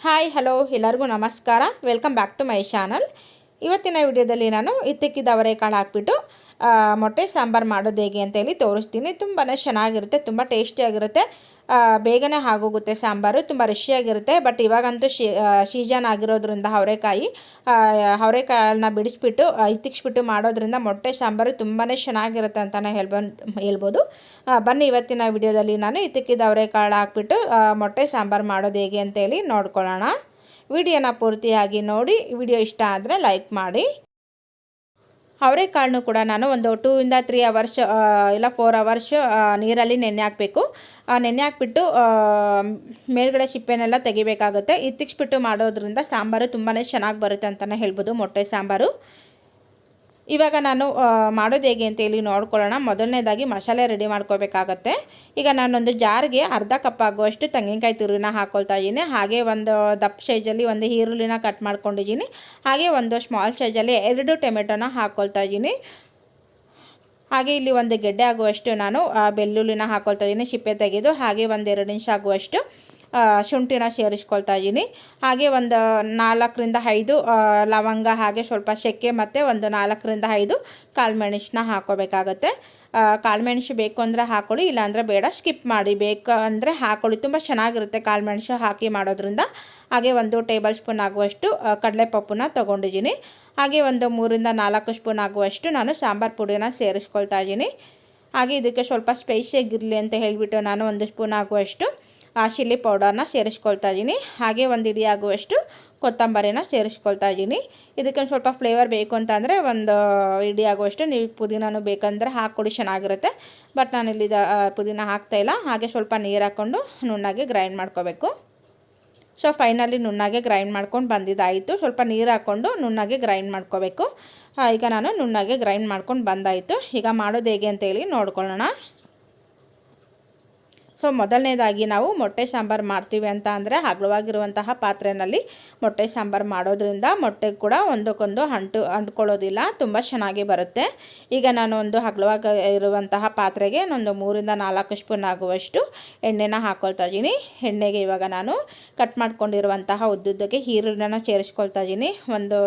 Hi hello ಎಲ್ಲರಿಗೂ ನಮಸ್ಕಾರ. Welcome back to my channel ಇವತ್ತಿನ ವಿಡಿಯೋದಲ್ಲಿ ನಾನು ಇದ್ದಕ್ಕಿದ್ದ ಅವರೆಕಾಳು ಹಾಕ್ಬಿಟ್ಟು ಮೊಟ್ಟೆ ಸಾಂಬಾರು ಮಾಡೋದು ಹೇಗೆ ಅಂತ ಹೇಳಿ ತೋರಿಸ್ತೀನಿ. ತುಂಬಾ ಚೆನ್ನಾಗಿರುತ್ತೆ, ತುಂಬ ಟೇಸ್ಟಿಯಾಗಿರುತ್ತೆ ಬೇಗನೆ ಆಗೋಗುತ್ತೆ ಸಾಂಬಾರು, ತುಂಬ ರುಚಿಯಾಗಿರುತ್ತೆ ಬಟ್ ಇವಾಗಂತೂ ಶಿ ಸೀಸನ್ ಆಗಿರೋದ್ರಿಂದ ಅವರೆಕಾಯಿ ಅವರೆಕಾಳನ್ನ ಬಿಡಿಸ್ಬಿಟ್ಟು ಇತ್ತಿಕ್ಸ್ಬಿಟ್ಟು ಮಾಡೋದ್ರಿಂದ ಮೊಟ್ಟೆ ಸಾಂಬಾರು ತುಂಬಾ ಚೆನ್ನಾಗಿರುತ್ತೆ ಅಂತಲೇ ಹೇಳ್ಬಂದು. ಹೇಳ್ಬೋದು ಬನ್ನಿ ಇವತ್ತಿನ ವಿಡಿಯೋದಲ್ಲಿ ನಾನು ಇತ್ತಿಕ್ಕಿದ ಅವರೆಕಾಳು ಹಾಕ್ಬಿಟ್ಟು ಮೊಟ್ಟೆ ಸಾಂಬಾರು ಮಾಡೋದು ಹೇಗೆ ಅಂತೇಳಿ ನೋಡ್ಕೊಳ್ಳೋಣ. ವಿಡಿಯೋನ ಪೂರ್ತಿಯಾಗಿ ನೋಡಿ, ವಿಡಿಯೋ ಇಷ್ಟ ಆದರೆ ಲೈಕ್ ಮಾಡಿ. ಅವರೆಕಾಳನ್ನು ಕೂಡ ನಾನು ಒಂದು ಟೂ ಇಂದ ತ್ರೀ ಅವರ್ಸ್ ಇಲ್ಲ ಫೋರ್ ಅವರ್ಸ್ ನೀರಲ್ಲಿ ನೆನೆ ಹಾಕಬೇಕು. ನೆನೆ ಹಾಕ್ಬಿಟ್ಟು ಮೇಲ್ಗಡೆ ಸಿಪ್ಪೆನೆಲ್ಲ ತೆಗಿಬೇಕಾಗುತ್ತೆ. ಇತ್ತಿಕ್ಸ್ಬಿಟ್ಟು ಮಾಡೋದ್ರಿಂದ ಸಾಂಬಾರು ತುಂಬಾ ಚೆನ್ನಾಗಿ ಬರುತ್ತೆ ಅಂತಲೇ ಹೇಳ್ಬೋದು ಮೊಟ್ಟೆ ಸಾಂಬಾರು. ಇವಾಗ ನಾನು ಮಾಡೋದು ಹೇಗೆ ಅಂತೇಳಿ ನೋಡ್ಕೊಳ್ಳೋಣ. ಮೊದಲನೇದಾಗಿ ಮಸಾಲೆ ರೆಡಿ ಮಾಡ್ಕೋಬೇಕಾಗತ್ತೆ. ಈಗ ನಾನೊಂದು ಜಾರ್ಗೆ ಅರ್ಧ ಕಪ್ ಆಗುವಷ್ಟು ತೆಂಗಿನಕಾಯಿ ತುರಿನ ಹಾಕ್ಕೊಳ್ತಾ ಇದ್ದೀನಿ. ಹಾಗೆ ಒಂದು ದಪ್ಪ ಸೈಜಲ್ಲಿ ಒಂದು ಈರುಳ್ಳಿನ ಕಟ್ ಮಾಡ್ಕೊಂಡಿದ್ದೀನಿ. ಹಾಗೆ ಒಂದು ಸ್ಮಾಲ್ ಸೈಜಲ್ಲಿ ಎರಡು ಟೊಮೆಟೊನ ಹಾಕ್ಕೊಳ್ತಾ ಇದ್ದೀನಿ. ಹಾಗೆ ಇಲ್ಲಿ ಒಂದು ಗೆಡ್ಡೆ ಆಗುವಷ್ಟು ನಾನು ಬೆಳ್ಳುಳ್ಳಿನ ಹಾಕ್ಕೊಳ್ತಾ ಇದ್ದೀನಿ. ಸಿಪ್ಪೆ ತೆಗೆದು ಹಾಗೆ ಒಂದು ಎರಡು ನಿಮಿಷ ಆಗುವಷ್ಟು. ಶುಂಠಿನ ಸೇರಿಸ್ಕೊಳ್ತಾ ಇದ್ದೀನಿ ಹಾಗೆ ಒಂದು ನಾಲ್ಕರಿಂದ ಐದು ಲವಂಗ ಹಾಗೆ ಸ್ವಲ್ಪ ಸೆಕೆ ಮತ್ತು ಒಂದು ನಾಲ್ಕರಿಂದ ಐದು ಕಾಳುಮೆಣಸನ್ನ ಹಾಕೋಬೇಕಾಗತ್ತೆ. ಕಾಳುಮೆಣಸು ಬೇಕು ಅಂದರೆ ಹಾಕೊಳ್ಳಿ, ಇಲ್ಲಾಂದರೆ ಬೇಡ, ಸ್ಕಿಪ್ ಮಾಡಿ. ಬೇಕು ಅಂದರೆ ಹಾಕೊಳ್ಳಿ. ತುಂಬ ಚೆನ್ನಾಗಿರುತ್ತೆ ಕಾಳುಮೆಣಸು ಹಾಕಿ ಮಾಡೋದ್ರಿಂದ. ಹಾಗೆ ಒಂದು ಟೇಬಲ್ ಸ್ಪೂನ್ ಆಗುವಷ್ಟು ಕಡಲೆ ಕಡಲೆಪಪ್ಪನ್ನ ತೊಗೊಂಡಿದ್ದೀನಿ. ಹಾಗೆ ಒಂದು ಮೂರಿಂದ ನಾಲ್ಕು ಸ್ಪೂನ್ ಆಗುವಷ್ಟು ನಾನು ಸಾಂಬಾರು ಪುಡಿನ ಸೇರಿಸ್ಕೊಳ್ತಾ ಇದ್ದೀನಿ ಹಾಗೆ ಇದಕ್ಕೆ ಸ್ವಲ್ಪ ಸ್ಪೈಸಿಯಾಗಿರಲಿ ಅಂತ ಹೇಳಿಬಿಟ್ಟು ನಾನು ಒಂದು ಸ್ಪೂನ್ ಆಗುವಷ್ಟು ಚಿಲ್ಲಿ ಪೌಡರ್ನ ಸೇರಿಸ್ಕೊಳ್ತಾ ಇದ್ದೀನಿ. ಹಾಗೆ ಒಂದು ಇಡಿಯಾಗುವಷ್ಟು ಕೊತ್ತಂಬರಿನ ಸೇರಿಸ್ಕೊಳ್ತಾ ಇದ್ದೀನಿ. ಇದಕ್ಕೆ ಒಂದು ಸ್ವಲ್ಪ ಫ್ಲೇವರ್ ಬೇಕು ಅಂತಂದರೆ ಒಂದು ಇಡಿಯಾಗುವಷ್ಟು ನೀವು ಪುದೀನೂ ಬೇಕಂದರೆ ಹಾಕ್ಕೊಡಿ, ಚೆನ್ನಾಗಿರುತ್ತೆ. ಬಟ್ ನಾನು ಇಲ್ಲಿ ಪುದೀನ ಹಾಕ್ತಾಯಿಲ್ಲ ಹಾಗೆ ಸ್ವಲ್ಪ ನೀರು ಹಾಕ್ಕೊಂಡು ನುಣ್ಣಗೆ ಗ್ರೈಂಡ್ ಮಾಡ್ಕೋಬೇಕು. ಸೊ ಫೈನಲಿ ನುಣ್ಣಗೆ ಗ್ರೈಂಡ್ ಮಾಡ್ಕೊಂಡು ಬಂದಿದ್ದಾಯಿತು. ಸ್ವಲ್ಪ ನೀರು ಹಾಕ್ಕೊಂಡು ನುಣ್ಣಗೆ ಗ್ರೈಂಡ್ ಮಾಡ್ಕೋಬೇಕು. ಈಗ ನಾನು ನುಣ್ಣಗೆ ಗ್ರೈಂಡ್ ಮಾಡ್ಕೊಂಡು ಬಂದಾಯಿತು. ಈಗ ಮಾಡೋದು ಹೇಗೆ ಅಂತೇಳಿ ನೋಡ್ಕೊಳ್ಳೋಣ. ಸೊ ಮೊದಲನೇದಾಗಿ ನಾವು ಮೊಟ್ಟೆ ಸಾಂಬಾರು ಮಾಡ್ತೀವಿ ಅಂತ ಅಂದರೆ ಹಗಲವಾಗಿರುವಂತಹ ಪಾತ್ರೆಯಲ್ಲಿ ಮೊಟ್ಟೆ ಸಾಂಬಾರು ಮಾಡೋದ್ರಿಂದ ಮೊಟ್ಟೆ ಕೂಡ ಒಂದಕ್ಕೊಂದು ಅಂಟು ಅಂಟ್ಕೊಳ್ಳೋದಿಲ್ಲ, ತುಂಬ ಚೆನ್ನಾಗಿ ಬರುತ್ತೆ. ಈಗ ನಾನು ಒಂದು ಅಗಲವಾಗಿ ಇರುವಂತಹ ಪಾತ್ರೆಗೆ ಒಂದು ಮೂರಿಂದ ನಾಲ್ಕು ಸ್ಪೂನ್ ಆಗುವಷ್ಟು ಎಣ್ಣೆನ ಹಾಕ್ಕೊಳ್ತಾ ಇದ್ದೀನಿ. ಎಣ್ಣೆಗೆ ಇವಾಗ ನಾನು ಕಟ್ ಮಾಡ್ಕೊಂಡಿರುವಂತಹ ಉದ್ದುದ್ದಕ್ಕೆ ಈರುಳ್ಳಿನ ಸೇರಿಸ್ಕೊಳ್ತಾ ಇದ್ದೀನಿ. ಒಂದು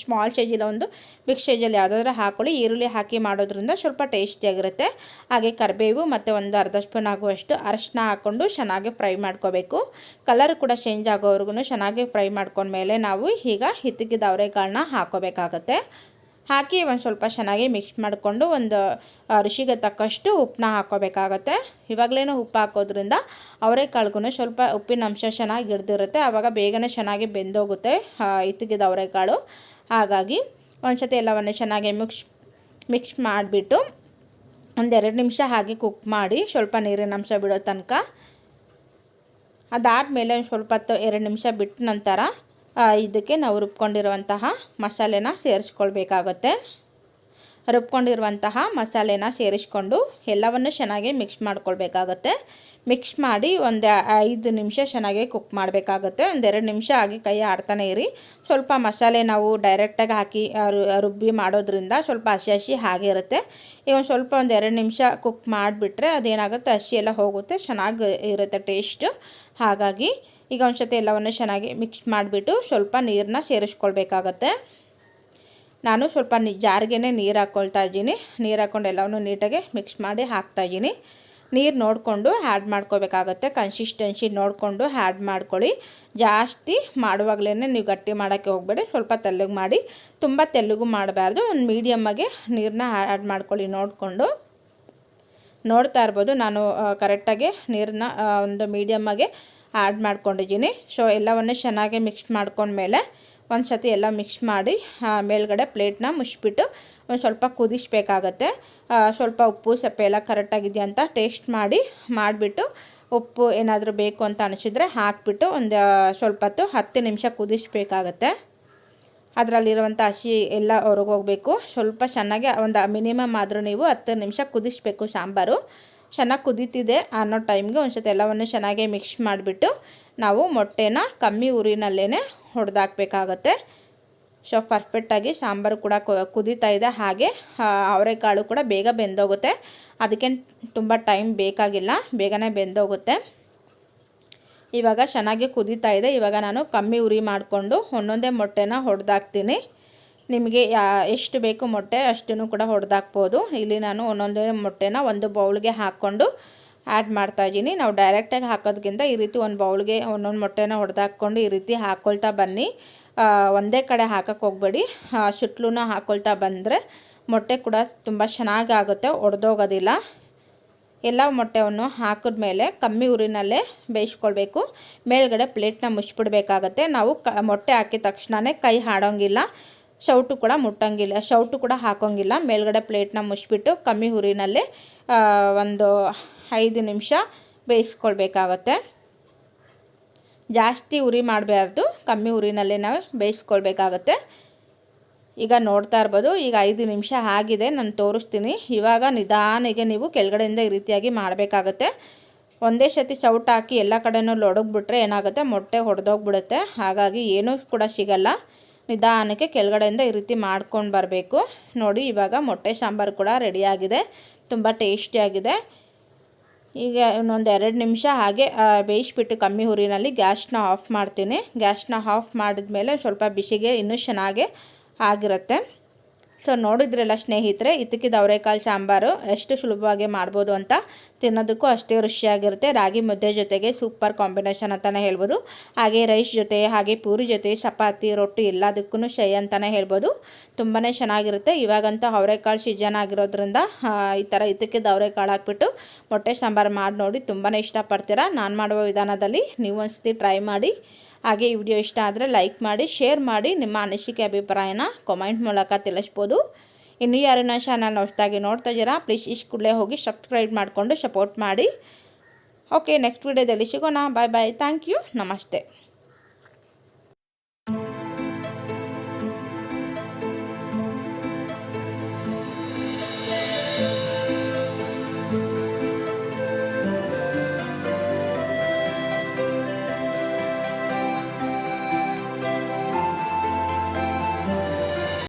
ಸ್ಮಾಲ್ ಸೈಜಿಲ್ಲ ಒಂದು ಬಿಗ್ ಸೈಜಲ್ಲಿ ಯಾವುದಾದ್ರೂ ಹಾಕೊಳ್ಳಿ. ಈರುಳ್ಳಿ ಹಾಕಿ ಮಾಡೋದ್ರಿಂದ ಸ್ವಲ್ಪ ಟೇಸ್ಟಿಯಾಗಿರುತ್ತೆ. ಹಾಗೆ ಕರಿಬೇವು ಮತ್ತು ಒಂದು ಅರ್ಧ ಸ್ಪೂನ್ ಆಗುವಷ್ಟು ಅರಶಿನ ಹಾಕ್ಕೊಂಡು ಚೆನ್ನಾಗಿ ಫ್ರೈ ಮಾಡ್ಕೋಬೇಕು. ಕಲರ್ ಕೂಡ ಚೇಂಜ್ ಆಗೋವರೆಗೂ ಚೆನ್ನಾಗಿ ಫ್ರೈ ಮಾಡ್ಕೊಂಡ್ಮೇಲೆ ನಾವು ಈಗ ಹಿತ್ತಿಗಿದ ಅವರೆಕಾಳನ್ನ ಹಾಕೋಬೇಕಾಗತ್ತೆ. ಹಾಕಿ ಒಂದು ಸ್ವಲ್ಪ ಚೆನ್ನಾಗಿ ಮಿಕ್ಸ್ ಮಾಡಿಕೊಂಡು ಒಂದು ರುಚಿಗೆ ತಕ್ಕಷ್ಟು ಉಪ್ಪನ್ನ ಹಾಕೋಬೇಕಾಗತ್ತೆ. ಇವಾಗಲೇನು ಉಪ್ಪು ಹಾಕೋದ್ರಿಂದ ಅವರೆಕಾಳಿಗೂ ಸ್ವಲ್ಪ ಉಪ್ಪಿನ ಅಂಶ ಚೆನ್ನಾಗಿ ಹಿಡ್ದಿರುತ್ತೆ. ಆವಾಗ ಬೇಗನೆ ಚೆನ್ನಾಗಿ ಬೆಂದೋಗುತ್ತೆ ಇತ್ತಿಗಿದ ಅವರೆಕಾಳು ಹಾಗಾಗಿ ಒಂದ್ಸತಿ ಎಲ್ಲವನ್ನು ಚೆನ್ನಾಗಿ ಮಿಕ್ಸ್ ಮಿಕ್ಸ್ ಮಾಡಿಬಿಟ್ಟು ಒಂದೆರಡು ನಿಮಿಷ ಹಾಗೆ ಕುಕ್ ಮಾಡಿ ಸ್ವಲ್ಪ ನೀರಿನ ಅಂಶ ಬಿಡೋ ತನಕ. ಅದಾದಮೇಲೆ ಸ್ವಲ್ಪ ಹೊತ್ತು ಎರಡು ನಿಮಿಷ ಬಿಟ್ಟ ನಂತರ ಇದಕ್ಕೆ ನಾವು ರುಬ್ಕೊಂಡಿರುವಂತಹ ಮಸಾಲೆನ ಸೇರಿಸ್ಕೊಳ್ಬೇಕಾಗತ್ತೆ. ರುಬ್ಕೊಂಡಿರುವಂತಹ ಮಸಾಲೆನ ಸೇರಿಸ್ಕೊಂಡು ಎಲ್ಲವನ್ನು ಚೆನ್ನಾಗಿ ಮಿಕ್ಸ್ ಮಾಡ್ಕೊಳ್ಬೇಕಾಗತ್ತೆ. ಮಿಕ್ಸ್ ಮಾಡಿ ಒಂದು ಐದು ನಿಮಿಷ ಚೆನ್ನಾಗಿ ಕುಕ್ ಮಾಡಬೇಕಾಗುತ್ತೆ. ಒಂದೆರಡು ನಿಮಿಷ ಆಗಿ ಕೈ ಆಡ್ತಾನೆ ಇರಿ. ಸ್ವಲ್ಪ ಮಸಾಲೆ ನಾವು ಡೈರೆಕ್ಟಾಗಿ ಹಾಕಿ ರುಬ್ಬಿ ಮಾಡೋದ್ರಿಂದ ಸ್ವಲ್ಪ ಹಸಿ ಹಸಿ ಹಾಗೆ ಇರುತ್ತೆ. ಈಗ ಒಂದು ಸ್ವಲ್ಪ ಒಂದೆರಡು ನಿಮಿಷ ಕುಕ್ ಮಾಡಿಬಿಟ್ರೆ ಅದೇನಾಗುತ್ತೆ? ಹಸಿ ಎಲ್ಲ ಹೋಗುತ್ತೆ, ಚೆನ್ನಾಗಿ ಇರುತ್ತೆ ಟೇಸ್ಟು ಹಾಗಾಗಿ ಈಗ ಒಂದು ಸತಿ ಎಲ್ಲವನ್ನು ಚೆನ್ನಾಗಿ ಮಿಕ್ಸ್ ಮಾಡಿಬಿಟ್ಟು ಸ್ವಲ್ಪ ನೀರನ್ನ ಸೇರಿಸ್ಕೊಳ್ಬೇಕಾಗತ್ತೆ. ನಾನು ಸ್ವಲ್ಪ ನಿ ಜಾರ್ಗೆ ನೀರು ಹಾಕ್ಕೊಳ್ತಾ ಇದ್ದೀನಿ. ನೀರು ಹಾಕ್ಕೊಂಡು ಎಲ್ಲವನ್ನು ನೀಟಾಗಿ ಮಿಕ್ಸ್ ಮಾಡಿ ಹಾಕ್ತಾ ಇದ್ದೀನಿ. ನೀರು ನೋಡಿಕೊಂಡು ಆ್ಯಡ್ ಮಾಡ್ಕೋಬೇಕಾಗತ್ತೆ. ಕನ್ಸಿಸ್ಟೆನ್ಸಿ ನೋಡಿಕೊಂಡು ಆ್ಯಡ್ ಮಾಡ್ಕೊಳ್ಳಿ. ಜಾಸ್ತಿ ಮಾಡುವಾಗಲೇ ನೀವು ಗಟ್ಟಿ ಮಾಡೋಕ್ಕೆ ಹೋಗಬೇಡಿ. ಸ್ವಲ್ಪ ತೆಳ್ಳಗೆ ಮಾಡಿ. ತುಂಬ ತೆಲುಗು ಮಾಡಬಾರ್ದು. ಒಂದು ಮೀಡಿಯಮ್ಮಾಗೆ ನೀರನ್ನ ಆ್ಯಡ್ ಮಾಡ್ಕೊಳ್ಳಿ ನೋಡಿಕೊಂಡು. ನೋಡ್ತಾ ಇರ್ಬೋದು. ನಾನು ಕರೆಕ್ಟಾಗಿ ನೀರನ್ನ ಒಂದು ಮೀಡಿಯಮ್ಮಾಗೆ ಆ್ಯಡ್ ಮಾಡ್ಕೊಂಡಿದ್ದೀನಿ. ಸೊ ಎಲ್ಲವನ್ನು ಚೆನ್ನಾಗಿ ಮಿಕ್ಸ್ ಮಾಡ್ಕೊಂಡ್ಮೇಲೆ ಒಂದು ಸತಿ ಎಲ್ಲ ಮಿಕ್ಸ್ ಮಾಡಿ ಮೇಲ್ಗಡೆ ಪ್ಲೇಟ್ನ ಮುಚ್ಚಿಬಿಟ್ಟು ಒಂದು ಸ್ವಲ್ಪ ಕುದಿಸ್ಬೇಕಾಗತ್ತೆ. ಸ್ವಲ್ಪ ಉಪ್ಪು, ಸಪ್ಪೆ ಎಲ್ಲ ಕರೆಕ್ಟಾಗಿದೆಯಾ ಅಂತ ಟೇಸ್ಟ್ ಮಾಡಿ, ಮಾಡಿಬಿಟ್ಟು ಉಪ್ಪು ಏನಾದರೂ ಬೇಕು ಅಂತ ಅನಿಸಿದ್ರೆ ಹಾಕಿಬಿಟ್ಟು ಒಂದು ಸ್ವಲ್ಪ ಹೊತ್ತು ಹತ್ತು ನಿಮಿಷ ಕುದಿಸ್ಬೇಕಾಗತ್ತೆ. ಅದರಲ್ಲಿರುವಂಥ ಹಸಿ ಎಲ್ಲ ಹೊರಗೋಗ್ಬೇಕು. ಸ್ವಲ್ಪ ಚೆನ್ನಾಗಿ ಒಂದು ಮಿನಿಮಮ್ ಆದರೂ ನೀವು ಹತ್ತು ನಿಮಿಷ ಕುದಿಸ್ಬೇಕು ಸಾಂಬಾರು. ಚೆನ್ನಾಗಿ ಕುದೀತಿದೆ ಅನ್ನೋ ಟೈಮ್ಗೆ ಒಂದು ಸತಿ ಎಲ್ಲವನ್ನು ಚೆನ್ನಾಗಿ ಮಿಕ್ಸ್ ಮಾಡಿಬಿಟ್ಟು ನಾವು ಮೊಟ್ಟೆನ ಕಮ್ಮಿ ಉರಿನಲ್ಲೇ ಹೊಡೆದಾಕಬೇಕಾಗತ್ತೆ. ಸೊ, ಪರ್ಫೆಕ್ಟಾಗಿ ಸಾಂಬಾರು ಕೂಡ ಕುದೀತಾ ಇದೆ. ಹಾಗೆ ಅವರೆಕಾಳು ಕೂಡ ಬೇಗ ಬೆಂದೋಗುತ್ತೆ. ಅದಕ್ಕೆ ತುಂಬ ಟೈಮ್ ಬೇಕಾಗಿಲ್ಲ, ಬೇಗನೆ ಬೆಂದೋಗುತ್ತೆ. ಇವಾಗ ಚೆನ್ನಾಗಿ ಕುದೀತಾ ಇದೆ. ಇವಾಗ ನಾನು ಕಮ್ಮಿ ಉರಿ ಮಾಡಿಕೊಂಡು ಒಂದೊಂದೇ ಮೊಟ್ಟೆನ ಹೊಡೆದಾಕ್ತೀನಿ. ನಿಮಗೆ, ಯಾ, ಎಷ್ಟು ಬೇಕು ಮೊಟ್ಟೆ ಅಷ್ಟನ್ನು ಕೂಡ ಹೊಡೆದಾಕ್ಬೋದು. ಇಲ್ಲಿ ನಾನು ಒಂದೊಂದೇ ಮೊಟ್ಟೆನ ಒಂದು ಬೌಲ್ಗೆ ಹಾಕ್ಕೊಂಡು ಆ್ಯಡ್ ಮಾಡ್ತಾಯಿದ್ದೀನಿ ನಾವು ಡೈರೆಕ್ಟಾಗಿ ಹಾಕೋದ್ಕಿಂತ ಈ ರೀತಿ ಒಂದು ಬೌಲ್ಗೆ ಒಂದೊಂದು ಮೊಟ್ಟೆನ ಹೊಡೆದಾಕ್ಕೊಂಡು ಈ ರೀತಿ ಹಾಕ್ಕೊಳ್ತಾ ಬನ್ನಿ. ಒಂದೇ ಕಡೆ ಹಾಕಕ್ಕೆ ಹೋಗಬೇಡಿ. ಸುಟ್ಲೂ ಹಾಕ್ಕೊಳ್ತಾ ಬಂದರೆ ಮೊಟ್ಟೆ ಕೂಡ ತುಂಬ ಚೆನ್ನಾಗಿ ಆಗುತ್ತೆ ಒಡೆದೋಗೋದಿಲ್ಲ. ಎಲ್ಲ ಮೊಟ್ಟೆಯನ್ನು ಹಾಕಿದ್ಮೇಲೆ ಕಮ್ಮಿ ಉರಿನಲ್ಲೇ ಬೇಯಿಸ್ಕೊಳ್ಬೇಕು. ಮೇಲ್ಗಡೆ ಪ್ಲೇಟ್ನ ಮುಚ್ಚಿಬಿಡ್ಬೇಕಾಗತ್ತೆ. ನಾವು ಕ, ಮೊಟ್ಟೆ ಹಾಕಿದ ತಕ್ಷಣವೇ ಕೈ ಹಾಡೋಂಗಿಲ್ಲ. ಶೌಟು ಕೂಡ ಮುಟ್ಟಂಗಿಲ್ಲ, ಶೌಟು ಕೂಡ ಹಾಕೋಂಗಿಲ್ಲ. ಮೇಲ್ಗಡೆ ಪ್ಲೇಟ್ನ ಮುಚ್ಚಿಬಿಟ್ಟು ಕಮ್ಮಿ ಹುರಿನಲ್ಲಿ ಒಂದು ಐದು ನಿಮಿಷ ಬೇಯಿಸ್ಕೊಳ್ಬೇಕಾಗತ್ತೆ. ಜಾಸ್ತಿ ಉರಿ ಮಾಡಬಾರ್ದು, ಕಮ್ಮಿ ಉರಿನಲ್ಲೇ ನಾವು ಬೇಯಿಸ್ಕೊಳ್ಬೇಕಾಗತ್ತೆ. ಈಗ ನೋಡ್ತಾ ಇರ್ಬೋದು, ಈಗ ಐದು ನಿಮಿಷ ಆಗಿದೆ, ನಾನು ತೋರಿಸ್ತೀನಿ. ಇವಾಗ ನಿಧಾನಿಗೆ ನೀವು ಕೆಳಗಡೆಯಿಂದ ಈ ರೀತಿಯಾಗಿ ಮಾಡಬೇಕಾಗತ್ತೆ. ಒಂದೇ ಸತಿ ಸೌಟ್ ಹಾಕಿ ಎಲ್ಲ ಕಡೆನೂ ಲೊಡಗ್ಬಿಟ್ರೆ ಏನಾಗುತ್ತೆ, ಮೊಟ್ಟೆ ಹೊಡೆದೋಗ್ಬಿಡುತ್ತೆ. ಹಾಗಾಗಿ ಏನೂ ಕೂಡ ಸಿಗಲ್ಲ. ನಿಧಾನಕ್ಕೆ ಕೆಳಗಡೆಯಿಂದ ಈ ರೀತಿ ಮಾಡ್ಕೊಂಡು ಬರಬೇಕು. ನೋಡಿ, ಇವಾಗ ಮೊಟ್ಟೆ ಸಾಂಬಾರು ಕೂಡ ರೆಡಿಯಾಗಿದೆ. ತುಂಬ ಟೇಸ್ಟಿಯಾಗಿದೆ ಈಗ ಇನ್ನೊಂದು ಎರಡು ನಿಮಿಷ ಹಾಗೆ ಬೇಯಿಸ್ಬಿಟ್ಟು ಕಮ್ಮಿ ಹುರಿನಲ್ಲಿ ಗ್ಯಾಸ್ನ ಆಫ್ ಮಾಡ್ತೀನಿ. ಗ್ಯಾಸ್ನ ಆಫ್ ಮಾಡಿದ್ಮೇಲೆ ಸ್ವಲ್ಪ ಬಿಸಿಗೆ ಇನ್ನೂ ಚೆನ್ನಾಗೆ ಆಗಿರುತ್ತೆ. ಸೊ ನೋಡಿದ್ರಲ್ಲ ಸ್ನೇಹಿತರೆ ಇದ್ದಕ್ಕಿದ್ದ ಅವರೆಕಾಳು ಸಾಂಬಾರು ಎಷ್ಟು ಸುಲಭವಾಗಿ ಮಾಡ್ಬೋದು ಅಂತ ತಿನ್ನೋದಕ್ಕೂ ಅಷ್ಟೇ ರುಚಿಯಾಗಿರುತ್ತೆ. ರಾಗಿ ಮುದ್ದೆ ಜೊತೆಗೆ ಸೂಪರ್ ಕಾಂಬಿನೇಷನ್ ಅಂತಲೇ ಹೇಳ್ಬೋದು. ಹಾಗೆ ರೈಸ್ ಜೊತೆ, ಹಾಗೆ ಪೂರಿ ಜೊತೆ, ಚಪಾತಿ, ರೊಟ್ಟಿ ಎಲ್ಲದಕ್ಕೂ ಶೈ ಅಂತಲೇ ಹೇಳ್ಬೋದು. ತುಂಬಾ ಚೆನ್ನಾಗಿರುತ್ತೆ. ಇವಾಗಂತೂ ಅವರೆಕಾಳು ಸೀಜನ್ ಆಗಿರೋದ್ರಿಂದ ಈ ಥರ ಇದ್ದಕ್ಕಿದ್ದ ಅವರೆಕಾಳು ಹಾಕ್ಬಿಟ್ಟು ಮೊಟ್ಟೆ ಸಾಂಬಾರು ಮಾಡಿ ನೋಡಿ ತುಂಬಾ ಇಷ್ಟಪಡ್ತೀರಾ. ನಾನು ಮಾಡುವ ವಿಧಾನದಲ್ಲಿ ನೀವು ಒಂದ್ಸತಿ ಟ್ರೈ ಮಾಡಿ. ಹಾಗೆ ಈ ವಿಡಿಯೋ ಇಷ್ಟ ಆದರೆ ಲೈಕ್ ಮಾಡಿ ಶೇರ್ ಮಾಡಿ, ನಿಮ್ಮ ಅನಿಸಿಕೆ ಅಭಿಪ್ರಾಯನ ಕಮೆಂಟ್ ಮೂಲಕ ತಿಳಿಸ್ಬೋದು. ಇನ್ನು ಯಾರನ್ನ ಚಾನಲ್ ಹೊಸದಾಗಿ ನೋಡ್ತಾ ಇದ್ದೀರಾ ಪ್ಲೀಸ್ ಇಷ್ಟು ಕೂಡಲೇ ಹೋಗಿ ಸಬ್ಸ್ಕ್ರೈಬ್ ಮಾಡಿಕೊಂಡು ಸಪೋರ್ಟ್ ಮಾಡಿ. ಓಕೆ ನೆಕ್ಸ್ಟ್ ವಿಡಿಯೋದಲ್ಲಿ ಸಿಗೋಣ. ಬಾಯ್ ಬಾಯ್ ಥ್ಯಾಂಕ್ ಯು ನಮಸ್ತೆ.